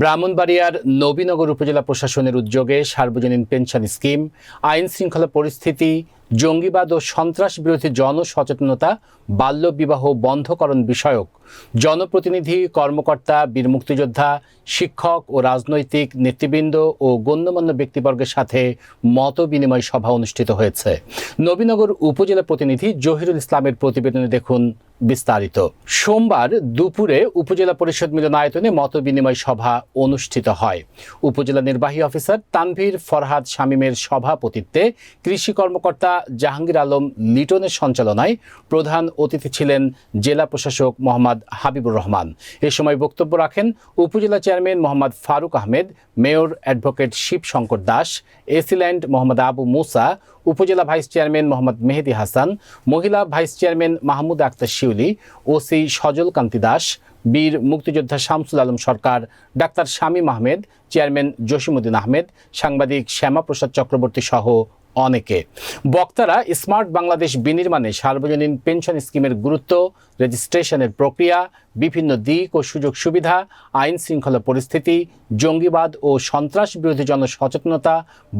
ব্রাহ্মণবাড়িয়ার নবীনগর উপজেলা প্রশাসনের উদ্যোগে সার্বজনীন পেনশন স্কিম, আইন শৃঙ্খলা পরিস্থিতি, জঙ্গিবাদ ও সন্ত্রাস বিরোধী জনসচেতনতা, বাল্যবিবাহ বন্ধকরণ বিষয়ক। জনপ্রতিনিধি, কর্মকর্তা, বীর মুক্তিযোদ্ধা, শিক্ষক ও রাজনৈতিক নেতৃবৃন্দ ও গণ্যমান্য ব্যক্তিবর্গের সাথে মত বিনিময় সভা অনুষ্ঠিত হয়েছে। নবীনগর উপজেলা প্রতিনিধি জহিরুল ইসলামের প্রতিবেদনে দেখুন বিস্তারিত। সোমবার দুপুরে উপজেলা পরিষদ মিলনায়তনে মত বিনিময় সভা অনুষ্ঠিত হয়। উপজেলা নির্বাহী অফিসার তানভীর ফরহাদ শামীমের সভাপতিত্বে কৃষি কর্মকর্তা জাহাঙ্গীর আলম লিটনের সঞ্চালনায় প্রধান অতিথি ছিলেন জেলা প্রশাসক মোহাম্মদ হাবিবুর রহমান। এ সময় বক্তব্য রাখেন উপজেলা chairman Mohammad Faruk Ahmed, mayor advocate Shib Shankar Das, AC land Mohammad Abu Musa, উপজেলা ভাইস চেয়ারম্যান মোহাম্মদ মেহেদি হাসান, মহিলা vice chairman Mahmud Akter Shiuli. OC Sajal Kanti Das, বীর মুক্তিযোদ্ধা শামসুল আলম সরকার, ডাক্তার শামীম আহমেদ, চেয়ারম্যান জসিমুদ্দিন আহমেদ, সাংবাদিক শ্যামাপ্রসাদ চক্রবর্তী সহ অনেকে। বক্তারা স্মার্ট বাংলাদেশ বিনির্মাণে সার্বজনীন পেনশন স্কিমের গুরুত্ব, রেজিস্ট্রেশনের প্রক্রিয়া, বিভিন্ন দিক ও সুযোগ সুবিধা, আইন শৃঙ্খলা পরিস্থিতি, জঙ্গিবাদ ও সন্ত্রাস বিরোধী জনসচেতনতা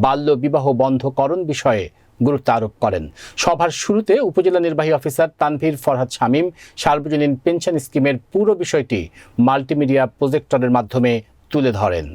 বাল্য বিবাহ বন্ধকরণ বিষয়ে গুরুত্ব আরোপ করেন। সভার শুরুতে উপজেলা নির্বাহী অফিসার তানভীর ফরহাদ শামীম সার্বজনীন পেনশন স্কিমের পুরো বিষয়টি মাল্টিমিডিয়া প্রজেক্টরের মাধ্যমে তুলে ধরেন।